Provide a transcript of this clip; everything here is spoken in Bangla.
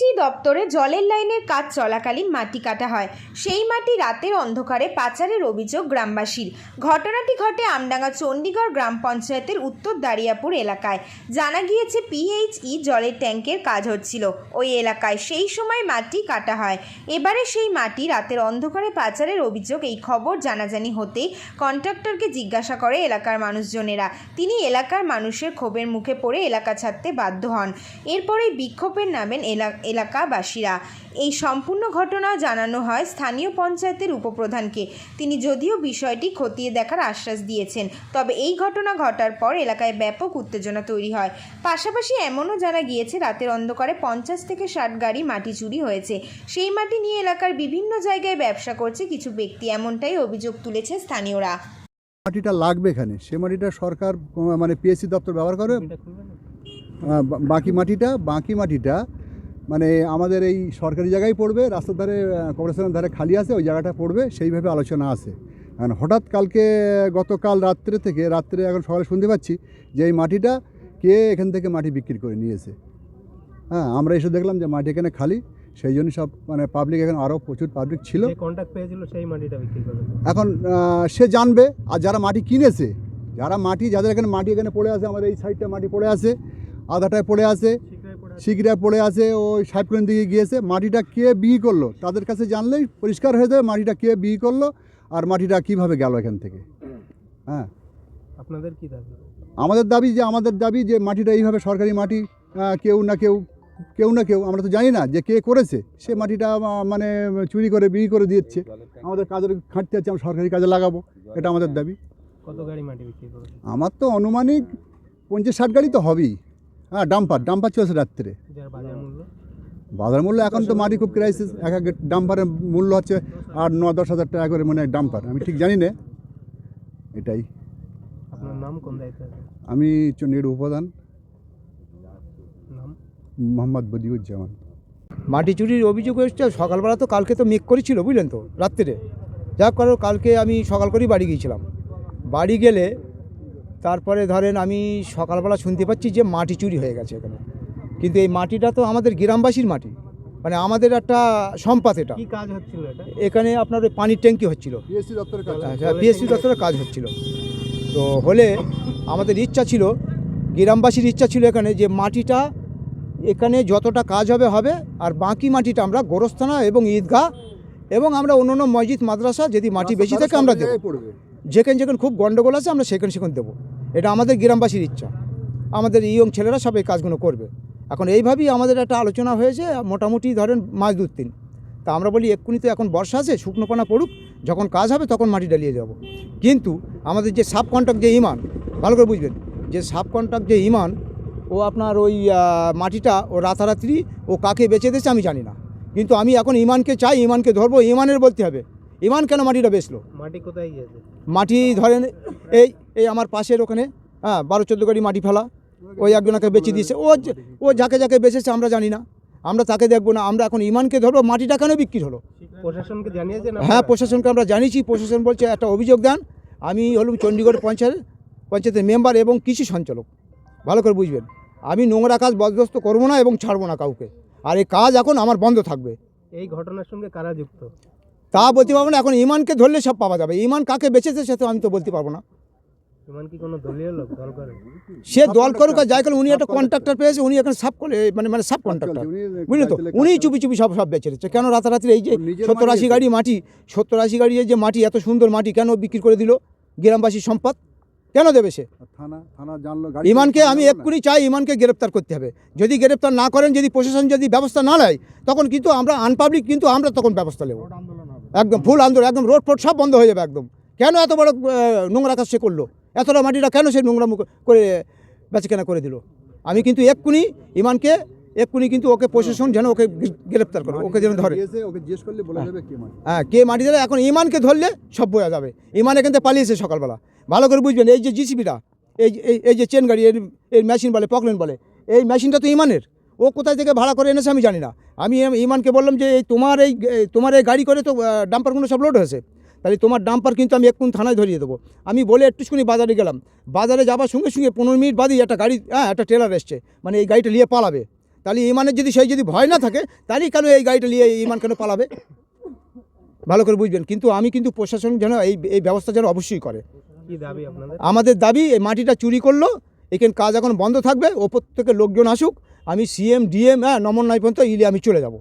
crazy দপ্তরে জলের লাইনের কাজ চলাকালীন মাটি কাটা হয়। সেই মাটি রাতের অন্ধকারে পাচারের অভিযোগ গ্রামবাসীর। ঘটনাটি ঘটে আমডাঙ্গা চণ্ডীগড় গ্রাম পঞ্চায়েতের উত্তর দারিয়াপুর এলাকায়। জানা গিয়েছে, পিএইচই জলের ট্যাঙ্কের কাজ হচ্ছিল। ওই এলাকায় সেই সময় মাটি কাটা হয়। এবারে সেই মাটি রাতের অন্ধকারে পাচারের অভিযোগ এই খবর জানাজানি হতেই কন্ট্রাক্টরকে জিজ্ঞাসা করে এলাকার মানুষজনেরা। তিনি এলাকার মানুষের ক্ষোভের মুখে পড়ে এলাকা ছাড়তে বাধ্য হন। এরপরেই বিক্ষোভের নামেন এলা- এলাকাবাসীরা। এই সম্পূর্ণ ঘটনা জানানো হয় স্থানীয় পঞ্চায়েতের উপপ্রধানকে। তিনি যদিও বিষয়টি খতিয়ে দেখার আশ্বাস দিয়েছেন, তবে এই ঘটনা ঘটার পর এলাকায় ব্যাপক উত্তেজনা তৈরি হয়। পাশাপাশি এমনও জানা গিয়েছে, রাতের অন্ধকারে পঞ্চাশ থেকে ষাট গাড়ি মাটি চুরি হয়েছে। সেই মাটি নিয়ে এলাকার বিভিন্ন জায়গায় ব্যবসা করছে কিছু ব্যক্তি, এমনটাই অভিযোগ তুলেছে স্থানীয়রা। মাটিটা লাগবে এখানে। সে মাটিটা সরকার মানে পিএসসি দপ্তর ব্যবহার করে। বাকি মাটিটা বাকি মাটিটা মানে আমাদের এই সরকারি জায়গায় পড়বে রাস্তার ধারে কর্পোরেশনের ধারে খালি আছে ওই জায়গাটা পড়বে সেইভাবে আলোচনা আছে। আর হঠাৎ কালকে গতকাল রাত্রে থেকে রাত্রে এখন সকালে শুনতে পাচ্ছি যে এই মাটিটা কে এখান থেকে মাটি বিক্রি করে নিয়েছে। হ্যাঁ আমরা এসে দেখলাম যে মাটি এখানে খালি সেই জন্য সব মানে পাবলিক এখানে আরও প্রচুর পাবলিক ছিল। কন্ট্যাক্ট পেয়েছিল সেই মাটিটা বিক্রি করবে। এখন সে জানবে আর যারা মাটি কিনেছে যারা মাটি যাদের এখানে মাটি এখানে পড়ে আছে আমাদের এই সাইডটা মাটি পড়ে আছে আধাটায় পড়ে আছে শিগড়া পড়ে আছে ওই সাহেবগঞ্জ দিকে গিয়েছে। মাটিটা কে বিয়ে করল? তাদের কাছে জানলেই পরিষ্কার হয়ে যাবে মাটিটা কে বিয়ে করল আর মাটিটা কীভাবে গেল এখান থেকে। হ্যাঁ। আপনাদের কি দাবি? আমাদের দাবি যে আমাদের দাবি যে মাটিটা এইভাবে সরকারি মাটি কেউ না কেউ কেউ না কেউ আমরা তো জানি না যে কে করেছে। সে মাটিটা মানে চুরি করে বিক্রি করে দিচ্ছে। আমাদের কাজের খাটতে আছে আমরা সরকারি কাজে লাগাবো। এটা আমাদের দাবি। কত গাড়ি মাটি বিক্রি আমার তো অনুমানিক পঞ্চাশ ষাট গাড়ি তো হবেই। হ্যাঁ ডাম্পার ডাম্পার চলছে রাত্রে। বাজার মূল্য? এখন তো মাটি খুব ক্রাইসিস এক এক ডাম্পারের মূল্য হচ্ছে আট ন দশ হাজার টাকা করে মনে হয় ডাম্পার। আমি ঠিক জানি না। এটাই। আপনার নাম কোন দায়িত্বে আমি উপপ্রধান। নাম? মোহাম্মদ বদিউজ্জামান। মাটি চুরির অভিযোগ এসছে সকালবেলা তো কালকে তো মেঘ করেছিল বুঝলেন তো রাত্রে। যাক করো কালকে আমি সকাল করেই বাড়ি গিয়েছিলাম। বাড়ি গেলে তারপরে ধরেন আমি সকালবেলা শুনতে পাচ্ছি যে মাটি চুরি হয়ে গেছে এখানে। কিন্তু এই মাটিটা তো আমাদের গ্রামবাসীর মাটি। মানে আমাদের একটা সম্পাদ এটা। কি কাজ হচ্ছিল এটা? এখানে আপনার ওই পানির ট্যাঙ্কি হচ্ছিল। দপ্তরের কাছে পিএসসি দপ্তরের কাজ হচ্ছিল। তো হলে আমাদের ইচ্ছা ছিল গ্রামবাসীর ইচ্ছা ছিল এখানে যে মাটিটা এখানে যতটা কাজ হবে হবে আর বাকি মাটিটা আমরা গোরস্থানা এবং ঈদগাহ এবং আমরা অন্য অন্য মসজিদ মাদ্রাসা যদি মাটি বেশি থাকে আমরা দেবো। পড়বে। যেখানে যেখানে খুব গন্ডগোল আছে, আমরা সেখানে সেখানে দেবো। এটা আমাদের গ্রামবাসীর ইচ্ছা। আমাদের ইয়ং ছেলেরা সব এই কাজগুলো করবে। এখন এইভাবেই আমাদের একটা আলোচনা হয়েছে, মোটামুটি ধরেন মাস দু তিন তা আমরা বলি, এক্ষুনি তো এখন বর্ষা আছে, শুকনো পানা পড়ুক, যখন কাজ হবে তখন মাটি ডালিয়ে যাব কিন্তু আমাদের যে সাব কন্ট্রাক্ট যে ইমান, ভালো করে বুঝবেন, যে সাব কন্ট্রাক্ট যে ইমান, ও আপনার ওই মাটিটা, ও রাতারাত্রি ও কাকে বেঁচে দিয়েছে আমি জানি না। কিন্তু আমি এখন ইমানকে চাই, ইমানকে ধরবো, ইমানের বলতে হবে। ইমান কেন মাটিটা বেচলো? মাটি কোথায় গিয়েছে? মাটি ধরেন এই এই আমার পাশের ওখানে হ্যাঁ বারো চোদ্দ গাড়ি মাটি ফেলা ওই একজনকে বেঁচে দিয়েছে। ও ও যাকে যাকে বেচেছে আমরা জানি না আমরা তাকে দেখব না আমরা এখন ইমানকে ধরবো মাটিটা কেন বিক্রি হলো? প্রশাসনকে জানিয়েছেন হ্যাঁ? প্রশাসনকে আমরা জানিয়েছি প্রশাসন বলছে একটা অভিযোগ দেন আমি হলাম চণ্ডীগড় পঞ্চায়েত পঞ্চায়েতের মেম্বার এবং কৃষি সঞ্চালক ভালো করে বুঝবেন আমি নোংরা কাজ বরদস্ত করব না এবং ছাড়বো না কাউকে আর এই কাজ এখন আমার বন্ধ থাকবে। এই ঘটনার সঙ্গে কারা যুক্ত? তা বলতে পারব না এখন ইমানকে ধরলে সব পাওয়া যাবে। ইমান কাকে বেঁচেছে সে তো আমি তো বলতে পারব না। ইমান কি কোনো দলীয় লোক? দল করে। সে দল করুক আর যাই করুক উনি একটা কন্ট্রাক্টর পেয়েছে উনি এখন সাব করে মানে মানে সাব কন্ট্রাক্টর বুঝলি তো? উনি চুপি চুপি সব সব বেঁচে দিচ্ছে। কেন রাতারাতি এই যে সত্তর আশি গাড়ি মাটি সত্তর আশি গাড়ি এই যে মাটি এত সুন্দর মাটি কেন বিক্রি করে দিল গ্রামবাসীর সম্পদ? কেন দেবে সে? থানা থানা জানলো গাড়ি ইমানকে আমি এক্ষুনি চাই ইমানকে গ্রেপ্তার করতে হবে। যদি গ্রেপ্তার না করেন যদি প্রশাসন যদি ব্যবস্থা না নেয় তখন কিন্তু আমরা আনপাবলিক কিন্তু আমরা তখন ব্যবস্থা নেব। একদম ফুল আন্দোলন একদম রোড ফোড সব বন্ধ হয়ে যাবে একদম। কেন এত বড় নোংরা কাজ সে করল? এতটা মাটিটা কেন সে নোংরা মুখ করে বেচাকেনা করে দিল? আমি কিন্তু এক্ষুনি ইমানকে এক্ষুনি কিন্তু ওকে প্রশাসন যেন ওকে গ্রে- গ্রেপ্তার করে ওকে যেন ধরে। মাটি হ্যাঁ। কে মাটি? দেবে? এখন ইমানকে ধরলে সব বোঝা যাবে। ইমান এখান থেকে পালিয়েছে সকালবেলা। ভালো করে বুঝবেন এই যে জিসিবিটা এই এই এই যে চেন গাড়ি এর এই মেশিন বলে পকলেন বলে এই মেশিনটা তো ইমানের। ও কোথায় থেকে ভাড়া করে এনেছে আমি জানি না। আমি ইমানকে বললাম যে এই তোমার এই তোমার এই গাড়ি করে তো ডাম্পারগুলো সব লোড হয়েছে। তাহলে তোমার ডাম্পার কিন্তু আমি এক্ষুনি থানায় ধরিয়ে দেবো। আমি বলে একটুখানি বাজারে গেলাম। বাজারে যাওয়ার সঙ্গে সঙ্গে পনেরো মিনিট বাদেই একটা গাড়ি হ্যাঁ একটা ট্রেলার এসছে। মানে এই গাড়িটা নিয়ে পালাবে। তাহলে ইমানের যদি সেই যদি ভয় না থাকে তাহলেই কেন এই গাড়িটা নিয়ে ইমান কেন পালাবে? ভালো করে বুঝবেন। কিন্তু আমি কিন্তু প্রশাসন যেন এই এই ব্যবস্থা যেন অবশ্যই করে। আমাদের দাবি এই মাটিটা চুরি করল। এখানে কাজ এখন বন্ধ থাকবে। ওপর থেকে লোকজন আসুক। আমি সিএম ডিএম হ্যাঁ নমন নাই পর্যন্ত ইলে আমি চলে যাব।